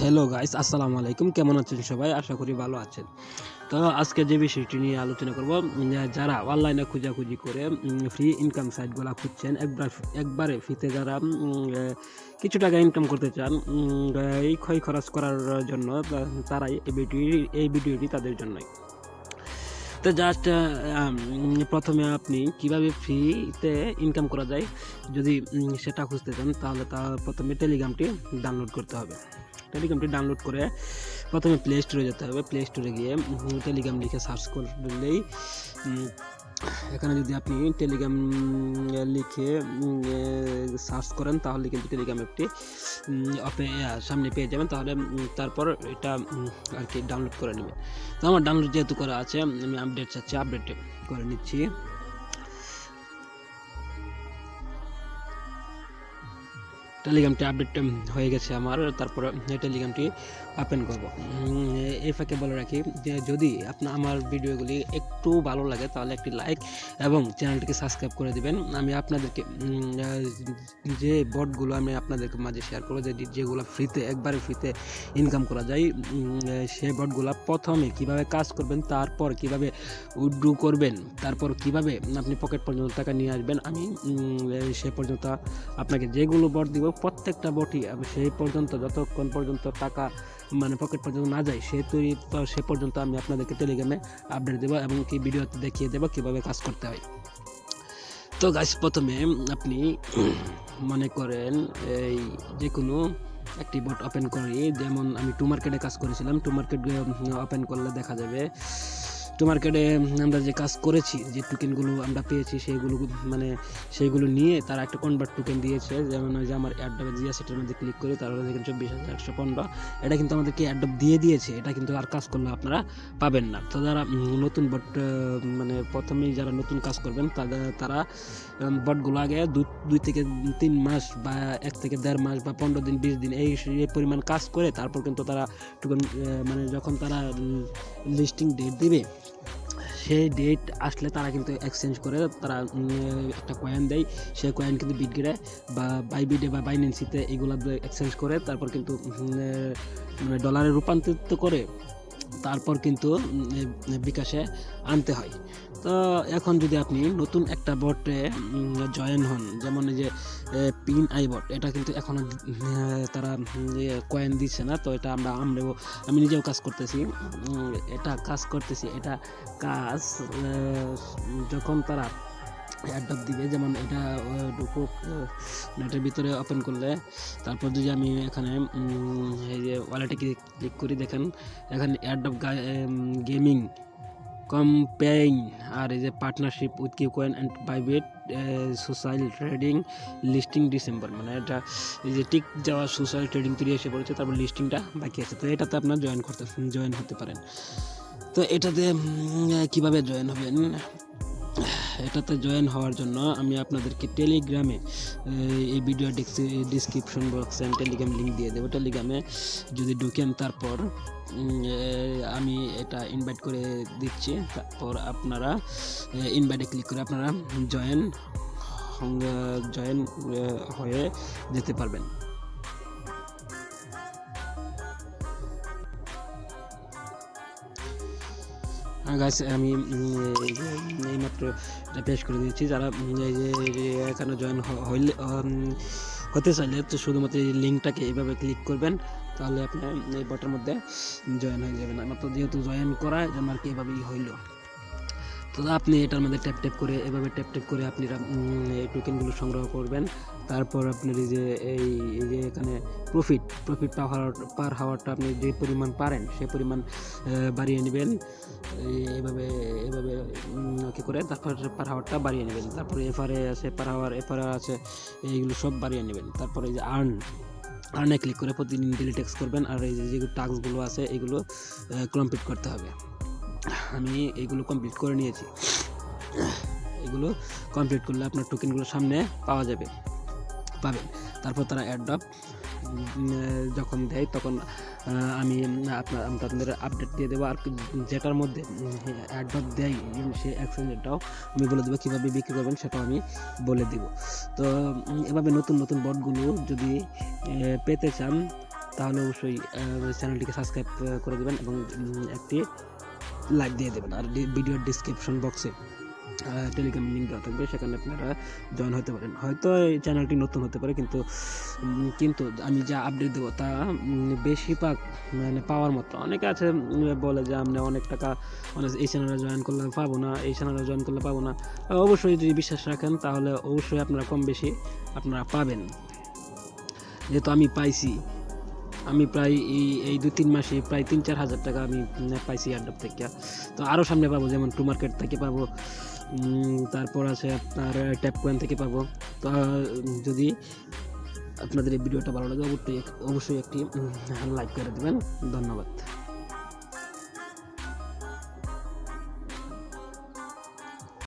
Hello guys আসসালামু আলাইকুম কেমন আছেন সবাই? আশা করি ভালো আছেন। তো আজকে যে বিষয়টি নিয়ে আলোচনা করব যারা অনলাইনে খোঁজাখুঁজি করে ফ্রি ইনকাম সাইটগুলো খুঁজছেন, একবার একবারে ফ্রিতে যারা কিছু টাকা ইনকাম করতে চান এই ক্ষয় খরচ করার জন্য তারাই এই ভিডিও এই ভিডিওটি তাদের জন্যই। তো জাস্ট প্রথমে আপনি কীভাবে ফ্রিতে ইনকাম করা যায়, যদি সেটা খুঁজতে চান, তাহলে তা প্রথমে টেলিগ্রামটি ডাউনলোড করতে হবে। টেলিগ্রামটি ডাউনলোড করে প্রথমে প্লে স্টোরে যেতে হবে। প্লে স্টোরে গিয়ে টেলিগ্রাম লিখে সার্চ করলেই এখানে যদি আপনি টেলিগ্রাম লিখে সার্চ করেন, তাহলে কিন্তু টেলিগ্রাম অ্যাপটি সামনে পেয়ে যাবেন। তাহলে তারপর এটা আর কি ডাউনলোড করে নেবেন। তো আমার ডাউনলোড যেহেতু করা আছে, আমি আপডেট চাচ্ছি আপডেট করে নিচ্ছি। টেলিগ্রামটি আপডেট হয়ে গেছে আমার, তারপরে টেলিগ্রামটি ওপেন করব। এই ফাঁকে বলে রাখি যে, যদি আপনার আমার ভিডিওগুলি একটু ভালো লাগে, তাহলে একটি লাইক এবং চ্যানেলটিকে সাবস্ক্রাইব করে দিবেন। আমি আপনাদেরকে যে বটগুলো আমি আপনাদেরকে মাঝে শেয়ার করব, যে, যেগুলো ফ্রিতে একবারে ফ্রিতে ইনকাম করা যায় সেই বটগুলো প্রথমে কীভাবে কাজ করবেন, তারপর কীভাবে উড্রু করবেন, তারপর কীভাবে আপনি পকেট পর্যন্ত টাকা নিয়ে আসবেন, আমি সে পর্যন্ত আপনাকে যেগুলো বট দিব প্রত্যেকটা আমি সেই পর্যন্ত, যতক্ষণ পর্যন্ত টাকা মানে পকেট পর্যন্ত না যায়, সে তৈরি সে পর্যন্ত আমি আপনাদেরকে টেলিগ্রামে আপডেট দেবো এবং কি ভিডিওতে দেখিয়ে দেবো, কীভাবে কাজ করতে হয়। তো গাছ প্রথমে আপনি মনে করেন এই যে কোনো একটি বট ওপেন করি, যেমন আমি টু মার্কেটে কাজ করেছিলাম। টু মার্কেট ওপেন করলে দেখা যাবে টু মার্কেটে আমরা যে কাজ করেছি, যে টোকেনগুলো আমরা পেয়েছি সেইগুলো মানে সেইগুলো নিয়ে তারা একটা কনভার্ট টোকেন দিয়েছে। যেমন ওই যে আমার অ্যাডডবে জিয়া সেটার মধ্যে ক্লিক করে তারপরে দেখেন চব্বিশ হাজার একশো পনেরো। এটা কিন্তু আমাদেরকে অ্যাডব দিয়ে দিয়েছে। এটা কিন্তু আর কাজ করলে আপনারা পাবেন না। তো যারা নতুন বট মানে প্রথমেই যারা নতুন কাজ করবেন, তাদের, তারা বটগুলো আগে দুই থেকে তিন মাস বা এক থেকে দেড় মাস বা পনেরো দিন, বিশ দিন এই এই পরিমাণ কাজ করে তারপর কিন্তু তারা টোকেন মানে যখন তারা লিস্টিং ডেট দিবে সেই ডেট আসলে তারা কিন্তু এক্সচেঞ্জ করে, তারা একটা কয়েন দেয়। সেই কয়েন কিন্তু বিটগিরে বা বাইবিডে বা বাইন্যান্সিতে এগুলো এক্সচেঞ্জ করে, তারপর কিন্তু মানে ডলারে রূপান্তরিত করে। তারপর কিন্তু বিকাশে আনতে হয়। তো এখন যদি আপনি নতুন একটা বটে জয়েন হন, যেমন এই যে পিন আই বট এটা কিন্তু এখনও তারা কয়েন দিচ্ছে না, তো এটা আমরা আমরাও, আমি নিজেও কাজ করতেছি এটা কাজ করতেছি, এটা কাজ যখন তারা অ্যাডপ দিবে যেমন এটা নেটের ভিতরে ওপেন করলে, তারপর যদি আমি এখানে এই যে ওয়ালেটে ক্লিক করি, দেখেন, এখানে অ্যাডপ গেমিং কম্পেইং আর এই যে partnership with KuCoin and private social trading listing December মানে এটা, এই যে টিক যাওয়া সোশ্যাল ট্রেডিং তৈরি এসে পড়েছে, তারপর লিস্টিংটা বাকি আছে, তো এটাতে আপনার জয়েন করতে জয়েন হতে পারেন। তো এটাতে কীভাবে জয়েন হবেন? এটাতে জয়েন হওয়ার জন্য আমি আপনাদেরকে টেলিগ্রামে এই ভিডিও ডিসক্রিপশন বক্সে আমি টেলিগ্রাম লিঙ্ক দিয়ে দেবো। টেলিগ্রামে যদি ঢুকেন তারপর আমি এটা ইনভাইট করে দিচ্ছি। তারপর আপনারা ইনভাইটে ক্লিক করে আপনারা জয়েন জয়েন হয়ে যেতে পারবেন। গাছ আমি এই এটা পেশ করে দিয়েছি। যারা এই এখানে জয়েন হইলে হতে চাইলে তো শুধুমাত্র এই লিঙ্কটাকে এইভাবে ক্লিক করবেন, তাহলে আপনার এই বটের মধ্যে জয়েন হয়ে যাবেন। আমার তো যেহেতু জয়েন করা জন্য আর কি এভাবেই হইল। তো আপনি এটার মধ্যে ট্যাপ ট্যাপ করে এভাবে ট্যাপ ট্যাপ করে আপনি এই টোকেনগুলো সংগ্রহ করবেন। তারপর আপনার এই যে এই যে এখানে প্রফিট প্রফিট পাওয়ার পার হাওয়ারটা আপনি যে পরিমাণ পারেন সেই পরিমাণ বাড়িয়ে নেবেন। এইভাবে উম, কি করে তারপর পার হাওয়ারটা বাড়িয়ে নেবেন। তারপরে এফআরএ আছে পার হাওয়ার এফআরএ আছে এইগুলো সব বাড়িয়ে নেবেন। তারপরে এই যে আর্ন আর্নে ক্লিক করে প্রতিদিন ডেলি ট্যাক্স করবেন। আর এই যে টাস্কগুলো আছে এগুলো কমপ্লিট করতে হবে। আমি এইগুলো কমপ্লিট করে নিয়েছি। এগুলো কমপ্লিট করলে আপনার টোকেনগুলো সামনে পাওয়া যাবে। পাবেন। তারপর তারা অ্যাডপ যখন দেয় তখন আমি, আপনার, আমি আপনাদের আপডেট দিয়ে দেবো। আর যেটার মধ্যে অ্যাডপ দেয় সেই এক্সচেঞ্জটাও আমি বলে দেবো কীভাবে বিক্রি করবেন সেটাও আমি বলে দিব। তো এভাবে নতুন নতুন বটগুলো যদি পেতে চান, তাহলে অবশ্যই চ্যানেলটিকে সাবস্ক্রাইব করে দেবেন এবং একটি লাইক দিয়ে দেবেন। আর ভিডিওর ডিসক্রিপশন বক্সে টেলিগ্রাম লিঙ্ক দেওয়া থাকবে। সেখানে আপনারা জয়েন হতে পারেন। হয়তো এই চ্যানেলটি নতুন হতে পারে কিন্তু কিন্তু আমি যা আপডেট দেবো তা উম, বেশিরভাগ মানে পাওয়ার মতো। অনেকে আছে বলে যে আমরা অনেক টাকা মানে এই চ্যানেলে জয়েন করলে পাবো না এই চ্যানেলে জয়েন করলে পাবো না। অবশ্যই যদি বিশ্বাস রাখেন তাহলে অবশ্যই আপনারা কম বেশি আপনারা পাবেন। যেহেতু আমি পাইছি আমি প্রায় এই এই দু তিন মাসে প্রায় তিন চার হাজার টাকা আমি পাইছি আড্ডার থেকে। তো আরও সামনে পাবো, যেমন টু মার্কেট থেকে পাবো তারপর আছে আপনার ট্যাপ কয়েন থেকে পাবো। তো যদি আপনাদের এই ভিডিওটা ভালো লাগে, অবশ্যই অবশ্যই একটি লাইক করে দেবেন। ধন্যবাদ।